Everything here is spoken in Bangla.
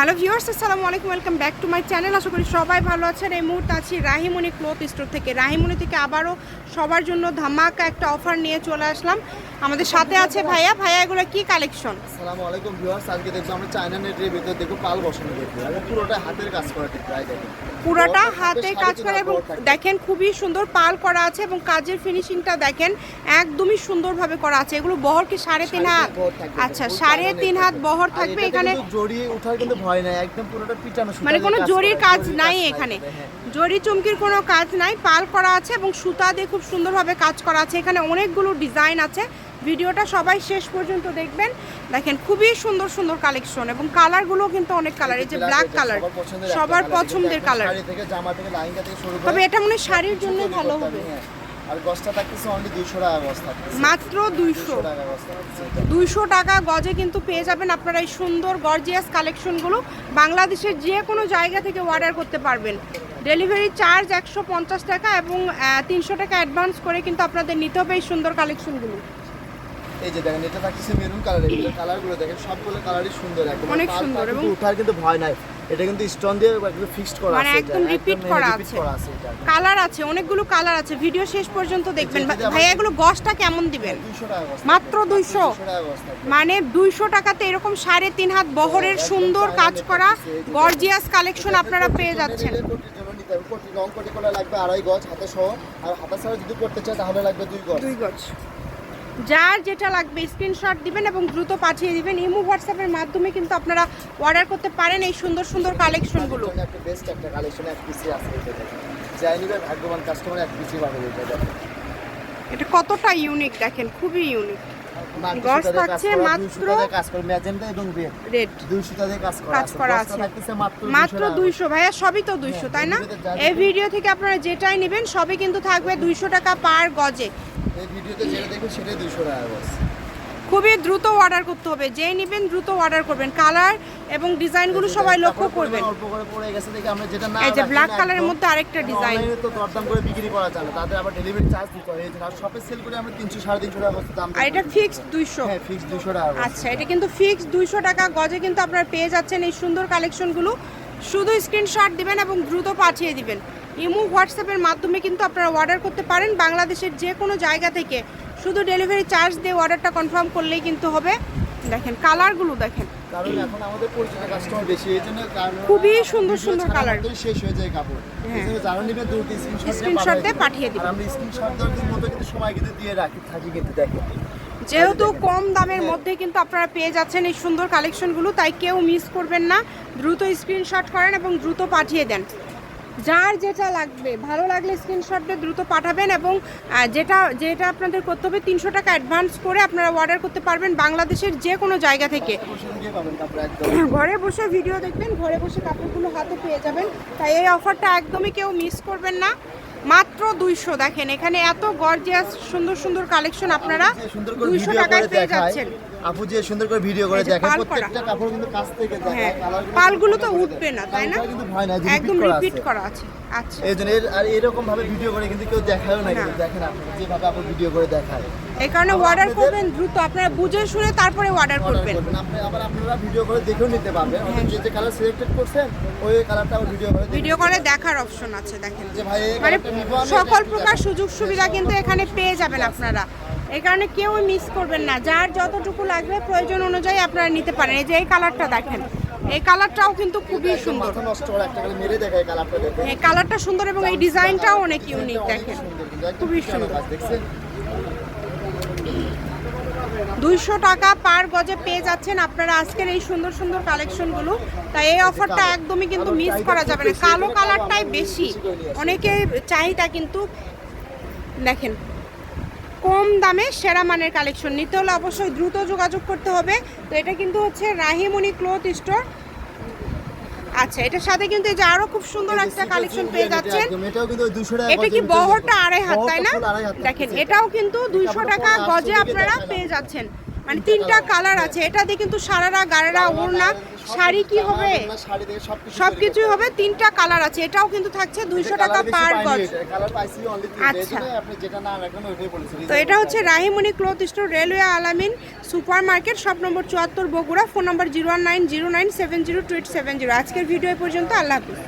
হ্যালো ভিউয়ার্স আসসালামু আলাইকুম welcome back to my channel. আশা করি সবাই ভালো আছেন। এই মুহূর্তে আছি রাহিমণি ক্লথ স্টোর থেকে। রাহিমণি থেকে আবারও সবার জন্য ধামাকা একটা অফার নিয়ে চলে আসলাম। আমাদের সাথে আছে ভাইয়া। ভাইয়া এগুলো কি কালেকশন? আসসালামু আলাইকুম ভিউয়ার্স আজকে দেখব আমরা চায়না নেটের ভিতর দেখব পাল বসানো দেখব। পুরোটা হাতের কাজ করা প্রায় দেখেন। পুরোটা হাতে কাজ করা এবং। দেখেন খুবই সুন্দর পাল করা আছে এবং কাজের ফিনিশিংটা দেখেন একদমই সুন্দরভাবে করা আছে। এগুলো বহর কি সাড়ে তিন হাত? আচ্ছা সাড়ে তিন হাত বহর থাকবে এখানে জড়িয়ে ওঠার কিন্তু ভয় নাই একদম পুরোটা পিটানো মানে কোনো জরির কাজ নাই এখানে। হ্যাঁ। জরি চুমকির কোনো কাজ নাই পাল করা আছে এবং সুতা দিয়ে খুব সুন্দরভাবে কাজ করা আছে। এখানে অনেকগুলো ডিজাইন আছে। ভিডিওটা সবাই শেষ পর্যন্ত দেখবেন। দেখেন খুবই সুন্দর সুন্দর কালেকশন এবং কালারগুলো কিন্তু অনেক কালার এই যে ব্ল্যাক কালার সবার পছন্দের কালার তবে এটা মনে হয় শাড়ির জন্য ভালো হবে হ্যাঁ। আর গছটা থাকতেছে অনলি 200 টাকা গছ থাকতেছে। মাত্র দুইশো। 200 টাকা থাকতেছে গজে কিন্তু পেয়ে যাবেন আপনারা এই সুন্দর গর্জিয়াস কালেকশনগুলো বাংলাদেশের যে কোনো জায়গা থেকে অর্ডার করতে পারবেন। ডেলিভারি চার্জ একশো পঞ্চাশ টাকা এবং তিনশো টাকা অ্যাডভান্স করে কিন্তু আপনাদের নিতে হবে এই সুন্দর কালেকশনগুলো এই যে দেখেন এটা থাকতেছে মেরুন ভিতরে কালারগুলো দেখেন সবগুলো কালারই সুন্দর একদম অনেক সুন্দর এবং- উঠার কিন্তু ভয় নাই। এটা কিন্তু স্টোন দিয়ে একদম ফিক্সড করা মানে আছে repeat একদম আছে। করা আছে কালার আছে অনেকগুলো কালার আছে। ভিডিও শেষ পর্যন্ত দেখবেন। ভাইয়া এগুলো গজটা কেমন দিবেন? 200 মাত্র 200 200 টাকা গছ থাকবে। মানে দুইশো টাকাতে এরকম সাড়ে তিন হাত বহরের সুন্দর কাজ করা গর্জিয়াস কালেকশন আপনারা পেয়ে যাচ্ছেন। রং কোটি করা লাগবে আড়াই গজ হাতে সহ। আর হাতা ছাড়া যদি করতে চায় তাহলে লাগবে দুই গজ। দুই গজ। যার যেটা লাগবে স্ক্রিনশট দিবেন এবং দ্রুত পাঠিয়ে দিবেন। ইমো হোয়াটসঅ্যাপের মাধ্যমে কিন্তু আপনারা অর্ডার করতে পারেন এই সুন্দর সুন্দর কালেকশনগুলো একটা বেস্ট একটা কালেকশন এক পিসি আছে যাই ভাগ্যবান কাস্টমার এক পিসি এটা। কতটা ইউনিক দেখেন খুবই ইউনিক থাকছে মাত্র- কাজ করে আছে। মাত্র মাত্র 200 টাকা। দুইশো ভাইয়া সবই তো দুইশো হ্যাঁ, তাই না? এই ভিডিও থেকে আপনারা যেটাই নেবেন সবই কিন্তু থাকবে দুইশো টাকা পার গজে। এই ভিডিওতে যেটা দেখবেন সেটাই দুইশো টাকা গজ। খুবই দ্রুত অর্ডার করতে হবে। যেই নেবেন দ্রুত অর্ডার করবেন। কালার এবং ডিজাইনগুলো সবাই লক্ষ্য করবেন। অল্প করে পড়ে গেছে দেখে আমরা যেটা না এই যে ব্ল্যাক কালারের মধ্যে আরেকটা ডিজাইন তো দরদাম করে বিক্রি করা যায় না। তাদের আবার ডেলিভারি চার্জ দিতে হয়। এই আর শপে সেল করে আমরা তিনশো সাড়ে তিনশো টাকা বস্তা দাম আর এটা ফিক্সড দুইশো। হ্যাঁ ফিক্সড দুশো টাকা আচ্ছা এটা কিন্তু ফিক্সড দুইশো টাকা গজে কিন্তু আপনারা পেয়ে যাচ্ছেন এই সুন্দর কালেকশনগুলো শুধু স্ক্রিনশট দিবেন এবং দ্রুত পাঠিয়ে দিবেন। ইমো হোয়াটসঅ্যাপের মাধ্যমে কিন্তু আপনারা অর্ডার করতে পারেন। বাংলাদেশের যে কোনো জায়গা থেকে শুধু ডেলিভারি চার্জ দিয়ে অর্ডারটা কনফার্ম করলেই কিন্তু হবে দেখেন কালারগুলো দেখেন কারণ এখন আমাদের পরিচিত কাস্টমার বেশি এই জন্য কারণ খুবই সুন্দর সুন্দর colour। শেষ হয়ে যায় কাপড় হ্যাঁ। যারা নিবে দ্রুত স্ক্রিনশট Screenshot দিয়ে পাঠিয়ে দিবেন। আমরা স্ক্রিনশট দেওয়ার মতো কিন্তু সময় কিন্তু দিয়ে রাখি থাকি কিন্তু দেখেন যেহেতু কম দামের হ্যাঁ। মধ্যে কিন্তু আপনারা পেয়ে যাচ্ছেন এই সুন্দর কালেকশনগুলো তাই কেউ মিস করবেন না দ্রুত স্ক্রিনশট করেন এবং দ্রুত পাঠিয়ে দেন যার যেটা লাগবে, ভালো লাগলে স্ক্রিনশটটা দ্রুত পাঠাবেন এবং যেটা যেটা আপনাদের করতে হবে, তিনশো টাকা অ্যাডভান্স করে আপনারা অর্ডার করতে পারবেন বাংলাদেশের যে কোনো জায়গা থেকে। ঘরে বসে ভিডিও দেখবেন, ঘরে বসে কাপড়গুলো হাতে পেয়ে যাবেন। তাই এই অফারটা একদমই কেউ মিস করবেন না। মাত্র দুইশো দেখেন এখানে এত গর্জিয়াস সুন্দর সুন্দর কালেকশন আপনারা দুইশো টাকায় পেয়ে যাচ্ছেন আপু যে সুন্দর করে ভিডিও করে দেখেন। প্রত্যেকটা কাপড় কিন্তু কাছ থেকে হ্যাঁ পালগুলো তো উঠবে না তাই না একদম রিপিট আছে। করা আছে এই জন্য এর- আর এরকম ভাবে ভিডিও করে কিন্তু কেউ দেখায়ও না কিন্তু দেখেন আপনি। যেভাবে আপু ভিডিও করে দেখায়। এই কারণে অর্ডার করবেন দ্রুত আপনারা বুঝে শুনে তারপরে অর্ডার করবেন। আপনি আবার আপনারা ভিডিও করে দেখেও নিতে পারবেন। হ্যাঁ। যে যে কালার সিলেক্টেড করছেন ওই কালারটা ভিডিও করে ভিডিও করে দেখার অপশন আছে দেখেন। যে মানে সকল প্রকার সুযোগ সুবিধা কিন্তু এখানে পেয়ে যাবেন আপনারা। এই কারণে কেউ মিস করবেন না। যার যতটুকু লাগবে প্রয়োজন অনুযায়ী আপনারা নিতে পারেন। এই যে এই কালারটা দেখেন। এই কালারটাও কিন্তু খুবই সুন্দর। কালারটা সুন্দর এবং এই ডিজাইনটাও অনেক ইউনিক দেখেন। খুবই সুন্দর। দুইশো টাকা পার গজে পেয়ে যাচ্ছেন আপনারা আজকের এই সুন্দর সুন্দর কালেকশনগুলো। তাই এই অফারটা একদমই কিন্তু মিস করা যাবে না। কালো কালারটাই বেশি। অনেকের চাহিদা কিন্তু দেখেন কম দামে সেরা মানের কালেকশন। নিতে হলে অবশ্যই দ্রুত যোগাযোগ করতে হবে। তো এটা কিন্তু হচ্ছে রাহিমণি ক্লোথ স্টোর। আচ্ছা এটার সাথে কিন্তু এই যে আরও খুব সুন্দর একটা কালেকশন পেয়ে যাচ্ছেন। একদম, এটাও কিন্তু ওই 200 টাকা এটা কি বহরটা আড়াই হাত তাই না? দেখেন এটাও কিন্তু দুইশো টাকা গজে আপনারা পেয়ে যাচ্ছেন। মানে তিনটা কালার আছে। এটা দিয়ে কিন্তু সারারা গাড়েরা ওড়না শাড়ি কি হবে? সব কিছুই হবে তিনটা কালার আছে। এটাও কিন্তু থাকছে দুইশো টাকা পার গজ। আচ্ছা। তো এটা হচ্ছে Rahimoni cloth store railway Alamin super market shop number চুয়াত্তর Bogura phone number zero one nine zero nine seven zero two eight seven zero আজকের ভিডিও পর্যন্ত আল্লাহ হাফিজ।